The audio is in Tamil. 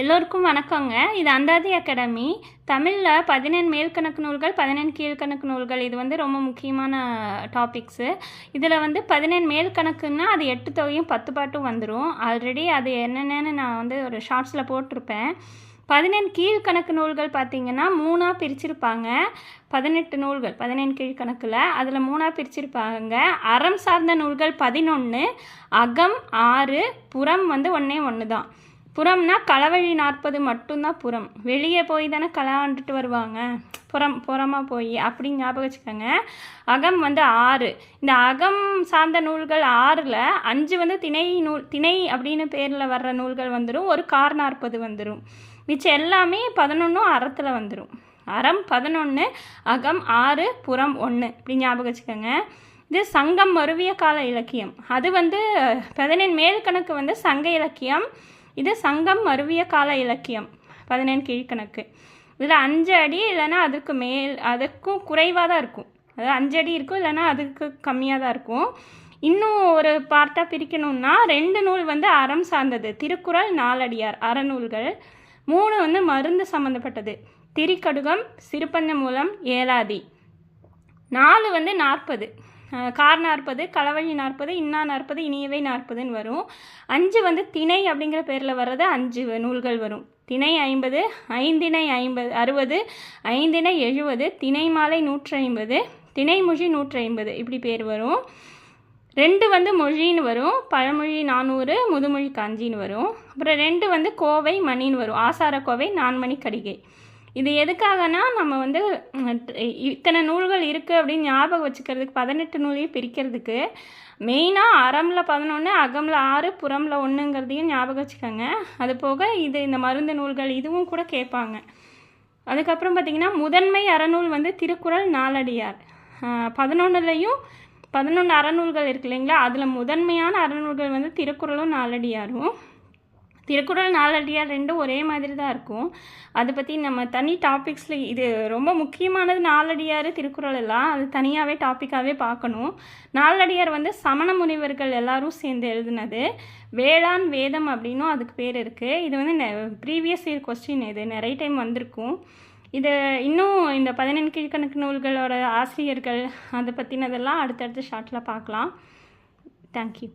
எல்லோருக்கும் வணக்கங்க. இது அந்தாதி அகாடமி. தமிழில் பதினெண் மேல்கணக்கு நூல்கள் பதினெண் கீழ்கணக்கு நூல்கள். இது வந்து ரொம்ப முக்கியமான டாபிக்ஸு இதில் வந்து பதினெண் மேல்கணக்குன்னா அது எட்டு தொகையும் பத்து பாட்டும் வந்துடும் ஆல்ரெடி அது என்னென்னு நான் வந்து ஒரு ஷார்ட்ஸில் போட்டிருப்பேன். பதினெண் கீழ்கணக்கு நூல்கள் பார்த்திங்கன்னா மூணாக பிரிச்சிருப்பாங்க. பதினெட்டு நூல்கள் பதினெண் கீழ்கணக்கில் அதில் மூணாக பிரிச்சிருப்பாங்க அறம் சார்ந்த நூல்கள் பதினொன்று அகம் ஆறு புறம் வந்து ஒன்றே ஒன்று தான் புறம்னா களவழி நாற்பது மட்டும்தான் புறம். வெளியே போய் தானே களாண்டுட்டு வருவாங்க. புறம் புறமாக போய். அப்படின்னு ஞாபகம் வச்சுக்கோங்க. அகம் வந்து ஆறு. இந்த அகம் சார்ந்த நூல்கள் ஆறில் அஞ்சு வந்து திணை நூல் திணை அப்படின்னு பேரில் வர்ற நூல்கள் வந்துடும் ஒரு கார் நாற்பது வந்துடும் மிச்சம் எல்லாமே பதினொன்றும் அறத்தில் வந்துடும் அறம் பதினொன்று அகம் ஆறு புறம் ஒன்று இப்படி ஞாபகம் வச்சுக்கோங்க. இது சங்கம் மருவிய கால இலக்கியம். அது வந்து பதினெண் மேல் கணக்கு வந்து சங்க இலக்கியம். இது சங்கம் மருவிய கால இலக்கியம். பதினெண் கீழ்கணக்கு. இதில் அஞ்சு அடி இல்லைன்னா அதுக்கு மேல் அதுக்கும் குறைவாக தான் இருக்கும். அதாவது அஞ்சு அடி இருக்கும் இல்லைன்னா அதுக்கு கம்மியாக தான் இருக்கும். இன்னும் ஒரு பார்ட்டாக பிரிக்கணும்னா ரெண்டு நூல் வந்து அறம் சார்ந்தது. திருக்குறள் நாலடியார் அறநூல்கள். மூணு வந்து மருந்து சம்மந்தப்பட்டது திரிக்கடுகம் சிறுபந்த மூலம் ஏலாதி. நாலு வந்து நாற்பது. கார் நாற்பது களவழி நாற்பது இன்னா நாற்பது இனியவை நாற்பதுன்னு வரும். அஞ்சு வந்து திணை அப்படிங்கிற பேரில் வர்றது அஞ்சு நூல்கள் வரும். திணை ஐம்பது ஐந்திணை ஐம்பது அறுபது ஐந்திணை எழுபது திணை மாலை நூற்றி ஐம்பது திணைமொழி நூற்றி ஐம்பது இப்படி பேர் வரும். ரெண்டு வந்து மொழின்னு வரும். பழமொழி நானூறு முதுமொழி காஞ்சின்னு வரும். அப்புறம் ரெண்டு வந்து கோவை மணின்னு வரும். ஆசார கோவை நான்மணி கடிகை இது எதுக்காகனா நம்ம வந்து இத்தனை நூல்கள் இருக்குது அப்படின்னு ஞாபகம் வச்சுக்கிறதுக்கு பதினெட்டு நூலையும் பிரிக்கிறதுக்கு மெயினாக அறமில் பதினொன்று அகமில் ஆறு புறமில் ஒன்றுங்கிறதையும் ஞாபகம் வச்சுக்கோங்க. அது போக இது இந்த மருந்து நூல்கள் இதுவும் கூட கேட்பாங்க. அதுக்கப்புறம் பார்த்திங்கன்னா முதன்மை அறநூல் வந்து திருக்குறள் நாலடியார். பதினொன்றுலையும் பதினொன்று அறநூல்கள் இருக்கு இல்லைங்களா? அதில் முதன்மையான அறநூல்கள் வந்து திருக்குறளும் நாலடியாரும். திருக்குறள் நாலடியார் ரெண்டும் ஒரே மாதிரி தான் இருக்கும். அதை பற்றி நம்ம தனி டாபிக்ஸில் இது ரொம்ப முக்கியமானது நாலடியார் திருக்குறள் எல்லாம். அது தனியாகவே டாப்பிக்காகவே பார்க்கணும். நாலடியார் வந்து சமண முனிவர்கள் எல்லாரும் சேர்ந்து எழுதுனது. வேளாண் வேதம் அப்படின்னும் அதுக்கு பேர் இருக்குது இது வந்து ப்ரீவியஸ் இயர் கொஸ்டின் இது. நிறைய டைம் வந்திருக்கும். இது இன்னும் இந்த பதினெண் கீழ்கணக்கு நூல்களோட ஆசிரியர்கள் அதை பற்றினதெல்லாம் அடுத்தடுத்த ஷார்ட்டில் பார்க்கலாம். தேங்க்யூ